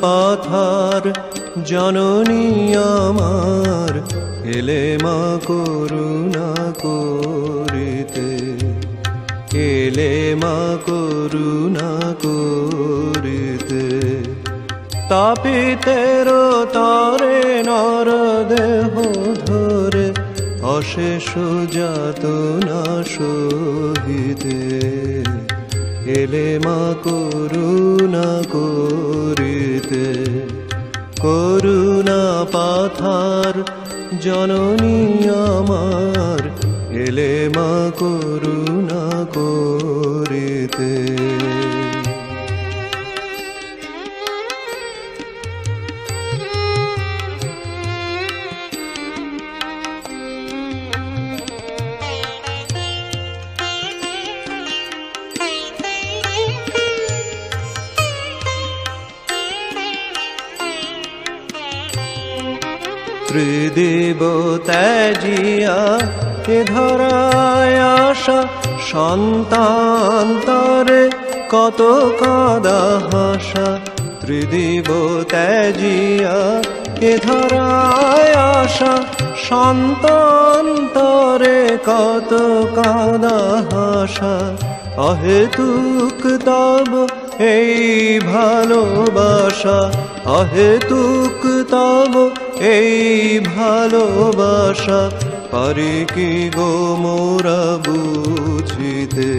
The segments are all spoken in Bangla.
পাথার জননী আমার, এলে মা করুণা করিতে। এলে মা করুণা করিতে। তাপিতের তরে নর দেহ ধরে, অশেষ যাত না সহিতে। এলে মা করুণা করিতে করুণা পাথার জননী আমার এলে মা করুণা করিতে। ত্রিদেব ত্যাজিয়া এ ধরায় আশা সন্তান্তরে কত কাদা হাসা। ত্রিদেব ত্যাজিয়া এ ধরায় আশা সন্তান্তরে কত কাদা হাসা। অহেতুক তব এই ভালোবাসা, অহেতুক তব এই ভালোবাসা পারি কি গো মোরা বুঝিতে?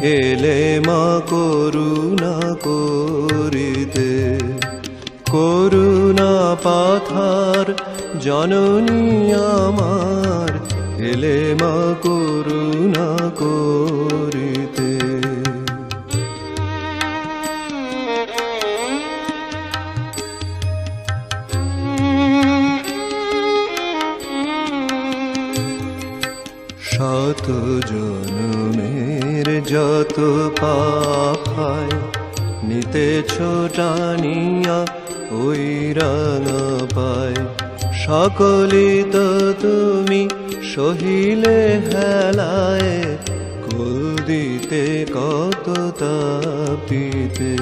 এলে মা করুণা করিতে। করুণা পাথার জননী আমার, এলে মা করুণা করিতে শত জনমের যত পাপ হয় নিতে ছোটানিয়া ওই রাঙা পায়। সকলি তো তুমি সহিলে হেলায়, কুল দিতে কত তাপিতে।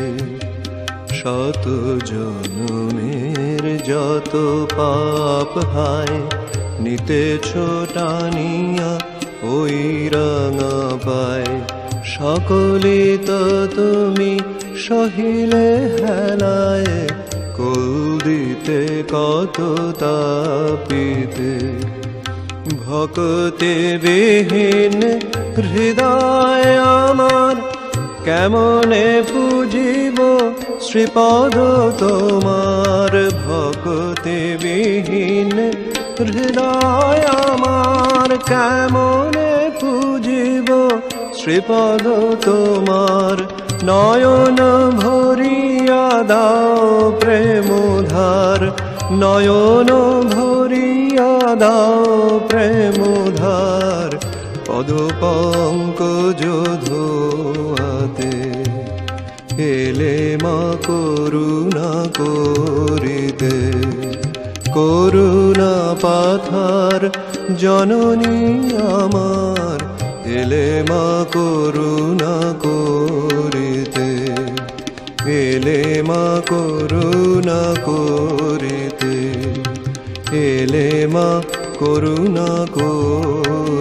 শত জনমের যত পাপ হায় নিতে ছোটানিয়া ওই রাঙা পায়। সকলে তো তুমি সহিলে হেলায়। কুল দিতে কত তাপিতে। ভকতে বিহীন হৃদয় আমার, কেমনে পুজিব শ্রীপদ তোমার? ভকতে বিহীন হৃদয় আমার কেমনে পুজিব শ্রীপদ তোমার নয়ন ভরিয়া দাও প্রেমধার। নয়ন ভরিয়া দাও প্রেমধার। পদ পঙ্কজ ধোয়াতে এলে মা করুণা করিতে। করুণা পাথার, জননী আমার, এলে মা করুণা করিতে। এলে মা করুণা করিতে। এলে মা করুণা করিতে।